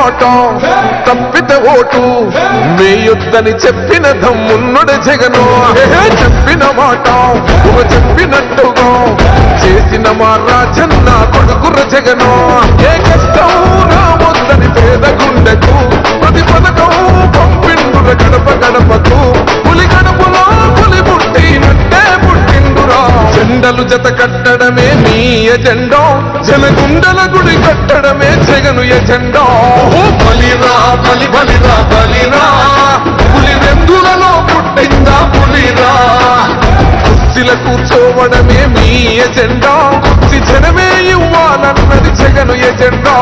మాట. తప్పితే ఓటు. వేయొద్దని చెప్పిన దమ్మున్నుడు జగను. చెప్పిన మాట. చెప్పినట్టుగా చేసిన మా రాజన్న కొడుకుర జగను. ఏ కష్టం? జెండలు జత కట్టడమే మీ ఎజెండో. జనగుండల గుడి కట్టడమే జగను ఎజెండో. బలిరా బలి బలిరా బలిరా. పులి వెందులలో పుట్టిందా పులిరా. కుర్చీల కూర్చోవడమే మీ ఎజెండా. కుర్చీ జనమే ఇవ్వాలన్నది జగను ఎజెండా.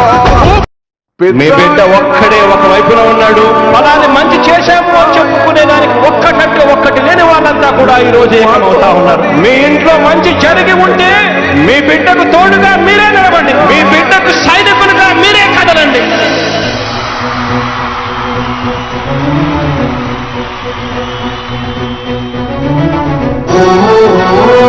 మీ బిడ్డ ఒక్కడే ఒక వైపున ఉన్నాడు అలానే వాళ్ళంతా కూడా ఈ రోజు ఏమవుతా ఉన్నారు. మీ ఇంట్లో మంచి జరిగి ఉంటే మీ బిడ్డకు తోడుగా మీరే నిలబండి మీ బిడ్డకు సైనికులుగా మీరే కదలండి. Oh